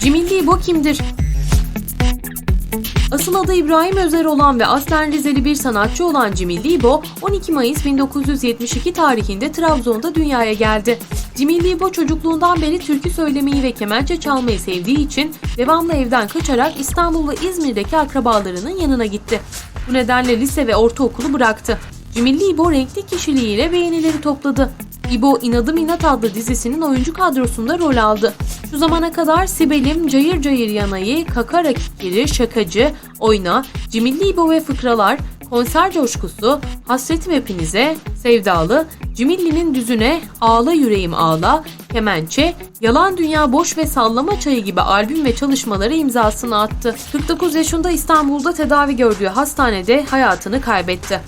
Cimilli İbo kimdir? Asıl adı İbrahim Özer olan ve aslen Rizeli bir sanatçı olan Cimilli İbo, 12 Mayıs 1972 tarihinde Trabzon'da dünyaya geldi. Cimilli İbo çocukluğundan beri türkü söylemeyi ve kemençe çalmayı sevdiği için devamlı evden kaçarak İstanbul ve İzmir'deki akrabalarının yanına gitti. Bu nedenle lise ve ortaokulu bıraktı. Cimilli İbo renkli kişiliğiyle beğenileri topladı. İbo İnadım İnat adlı dizisinin oyuncu kadrosunda rol aldı. Şu zamana kadar Sibel'im, Cayır Cayır Yanayı, Kakara Kikiri, Şakacı, Oyna, Cimilli İbo ve Fıkralar, Konser Coşkusu, Hasretim Hepinize, Sevdalı, Cimilli'nin Düzüne, Ağla Yüreğim Ağla, Kemençe, Yalan Dünya Boş ve Sallama Çayı gibi albüm ve çalışmaları imzasını attı. 49 yaşında İstanbul'da tedavi gördüğü hastanede hayatını kaybetti.